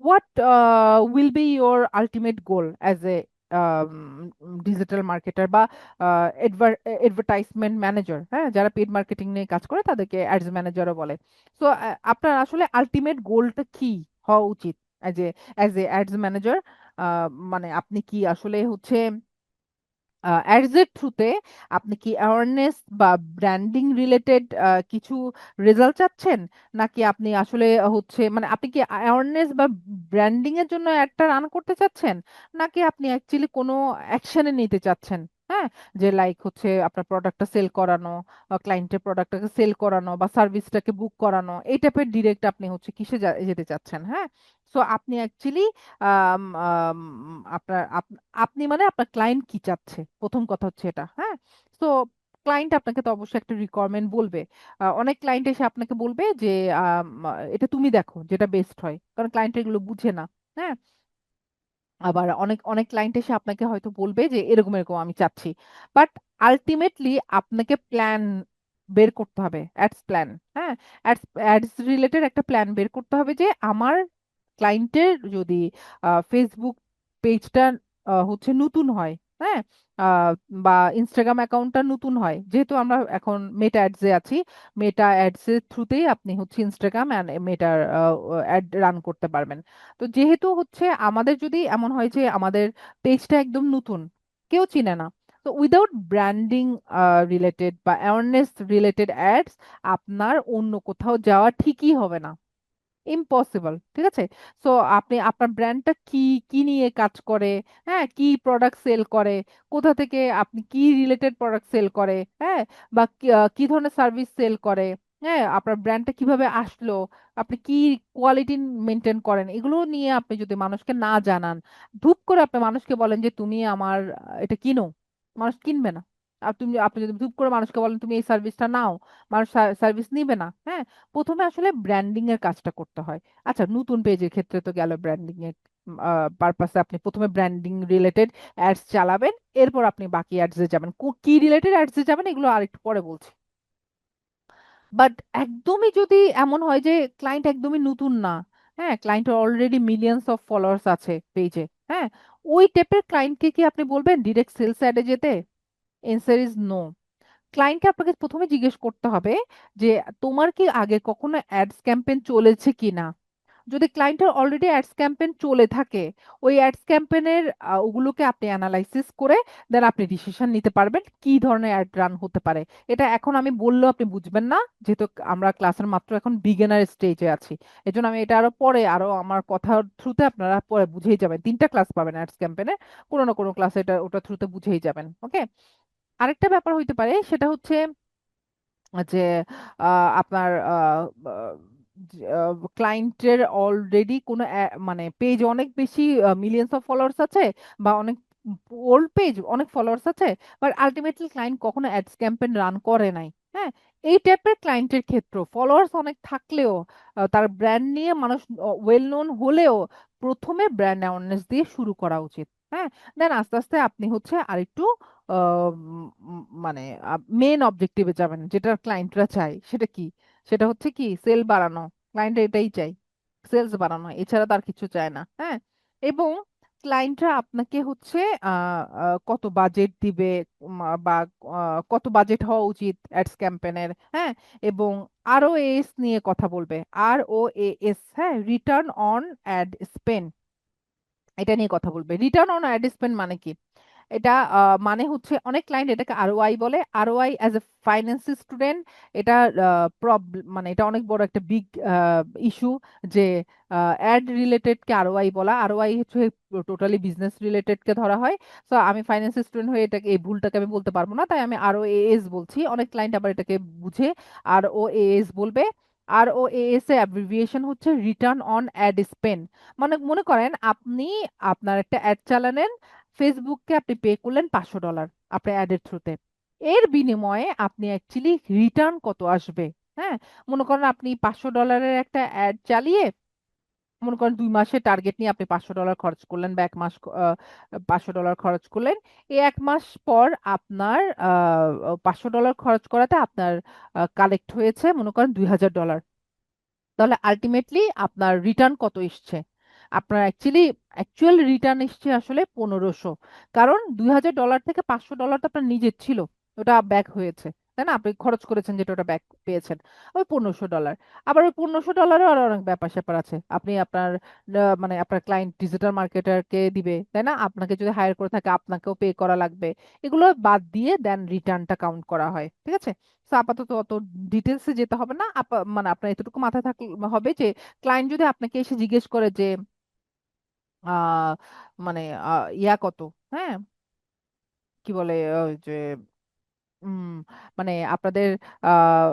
what uh, will be your ultimate goal as a um, digital marketer বা advertisement manager হ্যাঁ যারা paid marketing নিয়ে কাজ করে তাদেরকে অ্যাডস ম্যানেজারও বলে। সো আপনার আসলে আলটিমেট গোলটা কি হওয়া উচিত as a as a ads manager মানে আপনি কি আসলে হচ্ছে অ্যাডস থ্রুতে আপনি কি অ্যাওয়ারনেস বা ব্র্যান্ডিং রিলেটেড কিছু রেজাল্ট চাচ্ছেন? নাকি আপনি আসলে হচ্ছে মানে আপনি কি অ্যাওয়ারনেস বা ব্র্যান্ডিং এর জন্য একটা রান করতে চাচ্ছেন? নাকি আপনি অ্যাকচুয়ালি কোনো অ্যাকশনে নিতে চাচ্ছেন? হ্যাঁ? যে লাইক হচ্ছে আপনার প্রোডাক্টটা সেল করানো ক্লায়েন্টের প্রোডাক্টটাকে সেল করানো বা সার্ভিসটাকে বুক করানো, এই টাইপের ডিরেক্ট আপনি হচ্ছে কিসে যেতে চাচ্ছেন হ্যাঁ? সো আপনি অ্যাকচুয়ালি আপনার আপনি মানে আপনার ক্লায়েন্ট কি চাচ্ছে? প্রথম কথা হচ্ছে এটা হ্যাঁ? তো ক্লায়েন্ট আপনাকে তো অবশ্যই একটা রিকোয়ারমেন্ট বলবে। অনেক ক্লায়েন্ট এসে আপনাকে বলবে যে এটা তুমি দেখো যেটা বেস্ট হয়। কারণ ক্লায়েন্ট এগুলো বুঝে না হ্যাঁ? আবার অনেক অনেক ক্লায়েন্ট এসে আপনাকে হয়তো বলবে যে, এরকম এরকম, আমি চাচ্ছি। বাট আলটিমেটলি আপনাকে প্ল্যান বের করতে হবে অ্যাডস প্ল্যান হ্যাঁ? অ্যাডস অ্যাডস রিলেটেড একটা প্ল্যান বের করতে হবে যে, আমার ক্লায়েন্টের যদি ফেসবুক পেজটা হচ্ছে নতুন হয় হ্যাঁ? বা ইনস্টাগ্রাম অ্যাকাউন্টটা নতুন হয়। যেহেতু আমরা এখন মেটা অ্যাডসে আছি মেটা অ্যাডসের থ্রুতেই আপনি হচ্ছে ইনস্টাগ্রাম মেটার অ্যাড রান করতে পারবেন। তো যেহেতু হচ্ছে আমাদের যদি এমন হয় যে আমাদের পেজটা একদম নতুন, কেউ চিনে না, তো উইদাউট ব্র্যান্ডিং রিলেটেড বা অ্যাওয়ারনেস রিলেটেড অ্যাডস আপনার অন্য কোথাও যাওয়া ঠিকই হবে না। ইম্পসিবল ঠিক আছে? সো আপনি আপনার ব্র্যান্ডটা কি কি নিয়ে কাজ করে হ্যাঁ? কি প্রোডাক্ট সেল করে, কোথা থেকে আপনি কি রিলেটেড প্রোডাক্ট সেল করে হ্যাঁ? বা কি ধরনের সার্ভিস সেল করে হ্যাঁ? আপনার ব্র্যান্ডটা কীভাবে আসলো, আপনি কি কোয়ালিটি মেনটেন করেন, এগুলো নিয়ে আপনি যদি মানুষকে না জানান, ধুপ করে আপনি মানুষকে বলেন যে, তুমি আমার, এটা কিনো, মানুষ কিনবে না। তুমি, আপনি যদি ধুপ করে মানুষকে বলেন, তুমি এই সার্ভিসটা নাও, মানুষ সার্ভিস নিবে না হ্যাঁ? প্রথমে আসলে ব্র্যান্ডিং এর কাজটা করতে হয়। আচ্ছা নতুন পেজের ক্ষেত্রে তো গেল ব্র্যান্ডিং এর পারপাসে আপনি প্রথমে ব্র্যান্ডিং রিলেটেড অ্যাডস চালাবেন, এরপর আপনি বাকি অ্যাডসে যাবেন। কি রিলেটেড অ্যাডসে যাবেন, এগুলো আরেকটু পরে বলছি। বাট একদমই যদি এমন হয় যে ক্লায়েন্ট একদমই নতুন না হ্যাঁ? ক্লায়েন্টের অলরেডি মিলিয়ন্স অফ ফলোয়ার্স আছে পেজে হ্যাঁ? ওই টাইপের ক্লায়েন্টকে কি আপনি বলবেন? ডিরেক্ট সেলস অ্যাডে যেতে? এনসার ইজ নো ক্লায়েন্টকে আপনাকে প্রথমে জিজ্ঞেস করতে হবে যে, তোমার কি আগে কখনো অ্যাডস ক্যাম্পেইন চলেছে কিনা? যদি ক্লায়েন্টের অলরেডি অ্যাডস ক্যাম্পেইন চলে থাকে, ওই অ্যাডস ক্যাম্পেইনের ওগুলোকে আপনি অ্যানালাইসিস করে দেন আপনি ডিসিশন নিতে পারবেন কি ধরনের অ্যাড রান হতে পারে। এটা এখন আমি বললেও আপনি বুঝবেন না, যেহেতু আমরা ক্লাসের মাত্র এখন বিগিনার স্টেজে আছি। এজন্য আমি এটা আরও পরে, আরও আমার কথার থ্রুতে আপনারা পরে বুঝেই যাবেন। তিনটা ক্লাস পাবেন অ্যাডস ক্যাম্পেইনে কোনো না কোনো ক্লাসে এটা ওটা থ্রুতে বুঝেই যাবেন ওকে আরেকটা ব্যাপার হইতে পারে, সেটা হচ্ছে, যে আপনার ক্লায়েন্টের অলরেডি কোনো মানে পেজ অনেক বেশি মিলিয়ন্স অফ ফলোয়ার্স আছে বা অনেক ওল্ড পেজ অনেক ফলোয়ার্স আছে বাট আলটিমেটলি ক্লায়েন্ট কখনো অ্যাডস ক্যাম্পেইন রান করে নাই হ্যাঁ? এই টাইপের ক্লায়েন্টের ক্ষেত্রে ফলোয়ার্স অনেক থাকলেও তার ব্র্যান্ড নিয়ে মানুষ ওয়েল নোন হলেও প্রথমে ব্র্যান্ড অ্যাওয়ারনেস দিয়ে শুরু করা উচিত। হ্যাঁ? দেন আস্তে আস্তে আপনি হচ্ছে আরেকটু মানে মেন অবজেক্টিভে যাবেন, যেটা ক্লায়েন্টরা চায়, সেটা কি? সেটা হচ্ছে কি? সেল বাড়ানো। ক্লায়েন্ট এটাই চাই সেলস বাড়ানো। এছাড়া তার কিছু চায় না হ্যাঁ? এবং ক্লায়েন্টরা আপনাকে হচ্ছে কত বাজেট দিবে বা কত বাজেট হওয়া উচিত অ্যাডস ক্যাম্পেনের হ্যাঁ? এবং আরও এস নিয়ে কথা বলবে। আর ও এস হ্যাঁ? রিটার্ন অন অ্যাড স্পেন্ড এটা নিয়ে কথা বলবে। রিটার্ন অন অ্যাড স্পেন্ড মানে কি? এটা মানে হচ্ছে অনেক ক্লায়েন্ট এটাকে আরওআই বলে। ROI as a finance student এটা মানে এটা অনেক বড় একটা বিগ ইস্যু যে অ্যাড রিলেটেড কে আরওআই বলা। আরওআই হচ্ছে টোটালি বিজনেস রিলেটেড কে ধরা হয়। তো আমি ফাইন্যান্স স্টুডেন্ট হয়ে এটাকে, এই ভুলটাকে আমি বলতে পারব না। তাই আমি আরও এএস বলছি। অনেক ক্লায়েন্ট আবার এটাকে বুঝে আর ও এএস বলবে। R O S A abbreviation হচ্ছে রিটার্ন অন অ্যাড স্পেন মানে মনে করেন আপনি আপনার একটা অ্যাড চালানেন ফেসবুককে আপনি পে করলেন পাঁচশো ডলার আপনার অ্যাডের থ্রুতে এর বিনিময়ে আপনি অ্যাকচুয়ালি রিটার্ন কত আসবে হ্যাঁ? মনে করেন আপনি পাঁচশো ডলারের একটা অ্যাড চালিয়ে মনে করেন দুই মাসের টার্গেট নিয়ে আপনি পাঁচশো ডলার খরচ করলেন বা এক মাস পাঁচশো ডলার খরচ করলেন। এই এক মাস পর আপনার পাঁচশো ডলার খরচ করাতে আপনার কালেক্ট হয়েছে মনে করেন দুই হাজার ডলার তাহলে আলটিমেটলি আপনার রিটার্ন কত এসছে? আপনার অ্যাকচুয়ালি অ্যাকচুয়াল রিটার্ন এসছে আসলে পনেরোশো। কারণ দুই হাজার ডলার থেকে পাঁচশো ডলার তো আপনার নিজের ছিল, ওটা ব্যাক হয়েছে। তাই না? আপনি খরচ করেছেন যেটা ওটা ব্যাক পেয়েছেন। ওই পনেরোশো ডলার আবার ওই পনেরোশো ডলারে আরও অনেক ব্যাপার স্যাপার আছে। আপনি আপনার মানে আপনার ক্লায়েন্ট ডিজিটাল মার্কেটারকে দিবে, তাই না? আপনাকে যদি হায়ার করে থাকে, আপনাকেও পে করা লাগবে। এগুলো বাদ দিয়ে দেন রিটার্নটা কাউন্ট করা হয়, ঠিক আছে? আপাতত অত ডিটেলসে যেতে হবে না। মানে আপনার এতটুকু মাথায় থাকলে হবে যে ক্লায়েন্ট যদি আপনাকে এসে জিজ্ঞেস করে যে মানে ইয়া কত? হ্যাঁ? কি বলে যে মানে আপনাদের আহ,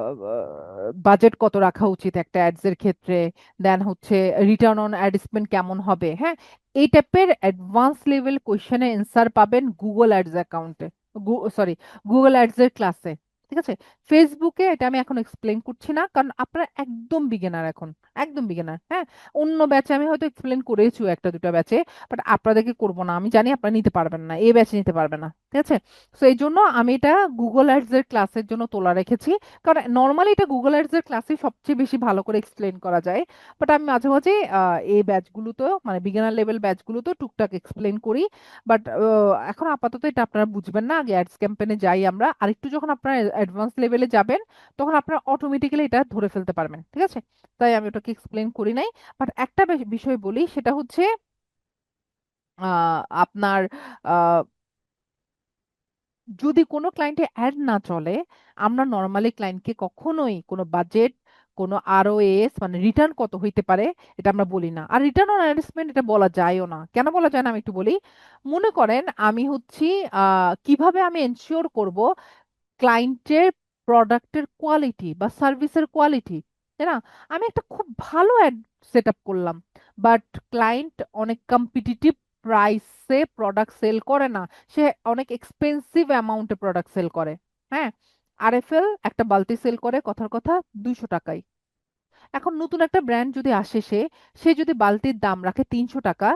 বাজেট কত রাখা উচিত একটা অ্যাডস এর ক্ষেত্রে? দেন হচ্ছে রিটার্ন অন অ্যাড স্পেন্ড কেমন হবে? হ্যাঁ এই টাইপের অ্যাডভান্স লেভেল কোশ্চেনে অ্যান্সার পাবেন গুগল অ্যাডস অ্যাকাউন্টে সরি গুগল অ্যাডস এর ক্লাসে ঠিক আছে? ফেসবুকে এটা আমি এখন এক্সপ্লেন করছি না, কারণ আপনারা একদম বিগিনার এখন, একদম বিগিনার হ্যাঁ? অন্য ব্যাচে আমি হয়তো এক্সপ্লেন করেছি একটা দুটো ব্যাচে বাট আপনাদেরকে করব না, আমি জানি আপনারা নিতে পারবেন না এই ব্যাচে নিতে পারবেন না, ঠিক আছে? তো এই জন্য আমি এটা গুগল অ্যাডস এর ক্লাসের জন্য তোলা রেখেছি, কারণ নর্মালি এটা গুগল অ্যাডস এর ক্লাসে সবচেয়ে বেশি ভালো করে এক্সপ্লেন করা যায় বাট আমি মাঝে মাঝে এই ব্যাচগুলোতেও মানে বিগিনার লেভেল ব্যাচগুলোতেও টুকটাক এক্সপ্লেন করি বাট এখন আপাতত এটা আপনারা বুঝবেন না, আগে অ্যাডস ক্যাম্পেনে যাই আমরা আর একটু যখন আপনারা অ্যাডভান্স লেভেলে যাবেন, তখন আপনারা অটোমেটিক্যালি এটা ধরে ফেলতে পারবেন, ঠিক আছে? তাই আমি ওটাকে এক্সপ্লেন করি নাই বাট একটা বিষয় বলি, সেটা হচ্ছে আপনার যদি কোনো ক্লায়েন্টে অ্যাড না চলে, আমরা নর্মালি ক্লায়েন্টকে কখনোই কোনো বাজেট কোনো আরওএস মানে রিটার্ন কত হইতে পারে, এটা আমরা বলি না। আর রিটার্ন অন অ্যাডভান্সমেন্ট এটা বলা যায়ও না। কেন বলা যায় না আমি একটু বলি? মনে করেন আমি হচ্ছি কীভাবে আমি এনশিওর করব ক্লায়েন্টের প্রোডাক্টের কোয়ালিটি বা সার্ভিসের কোয়ালিটি তাই না? আমি একটা খুব ভালো অ্যাড সেট আপ করলাম বাট ক্লায়েন্ট অনেক কম্পিটিটিভ প্রাইসে প্রোডাক্ট সেল করে না। সে অনেক এক্সপেন্সিভ অ্যামাউন্টে প্রোডাক্ট সেল করে। হ্যাঁ আরএফএল একটা বালতি সেল করে কথার কথা দুইশো টাকায়। এখন নতুন একটা ব্র্যান্ড যদি আসে সে সে যদি বালতির দাম রাখে তিনশো টাকা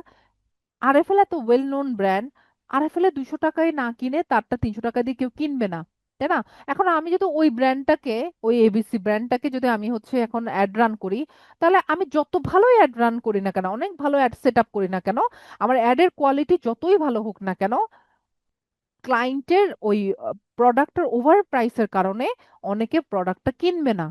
আরএফএল এত ওয়েল নোন ব্র্যান্ড আরএফএল এ দুশো টাকায় না কিনে তারটা তিনশো টাকা দিয়ে কেউ কিনবে না। তাই না? এখন আমি যদি ওই ব্র্যান্ডটাকে ওই এবিসি ব্র্যান্ডটাকে যদি আমি হচ্ছে এখন অ্যাড রান করি, তাহলে আমি যত ভালোই অ্যাড রান করি না কেন, অনেক ভালো অ্যাড সেট আপ করি না কেন, আমার অ্যাডের কোয়ালিটি যতই ভালো হোক না কেন ক্লায়েন্টের ওই প্রোডাক্টের ওভার প্রাইসের কারণে অনেকে প্রোডাক্টটা কিনবে না।